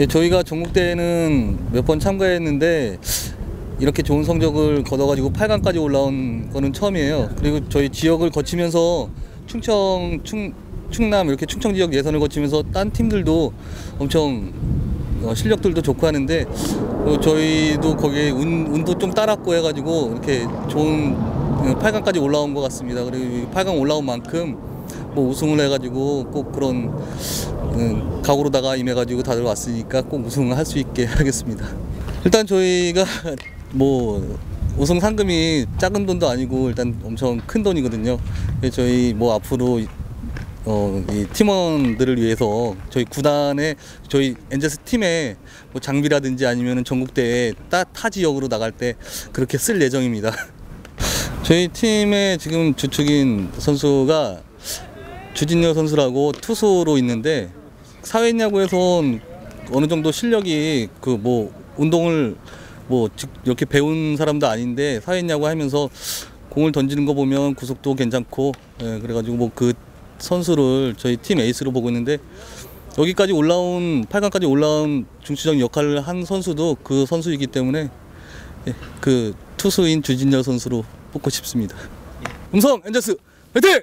예, 저희가 전국대회는 몇 번 참가했는데 이렇게 좋은 성적을 거둬가지고 8강까지 올라온 거는 처음이에요. 그리고 저희 지역을 거치면서 충청, 충, 충남 이렇게 충청 지역 예선을 거치면서 딴 팀들도 엄청 어, 실력들도 좋고 하는데 어, 저희도 거기에 운, 운도 좀 따랐고 해가지고 이렇게 좋은 8강까지 올라온 것 같습니다. 그리고 이 8강 올라온 만큼 뭐 우승을 해가지고 꼭 그런 음, 각오로다가 임해가지고 다들 왔으니까 꼭 우승을 할 수 있게 하겠습니다. 일단 저희가 뭐 우승 상금이 작은 돈도 아니고 일단 엄청 큰 돈이거든요. 그래서 저희 뭐 앞으로 어, 이 팀원들을 위해서 저희 구단에 저희 엔젤스 팀에 뭐 장비라든지 아니면 전국대회 따, 타 지역으로 나갈 때 그렇게 쓸 예정입니다. 저희 팀의 지금 주축인 선수가 주진여 선수라고 투수로 있는데 사회 야구에선 어느 정도 실력이 그 뭐 운동을 뭐즉 이렇게 배운 사람도 아닌데 사회 야구 하면서 공을 던지는 거 보면 구속도 괜찮고 예, 그래가지고 뭐 그 선수를 저희 팀 에이스로 보고 있는데 여기까지 올라온 8강까지 올라온 중추적 역할을 한 선수도 그 선수이기 때문에 예, 그 투수인 주진여 선수로 뽑고 싶습니다. 음성 엔젤스 화이팅!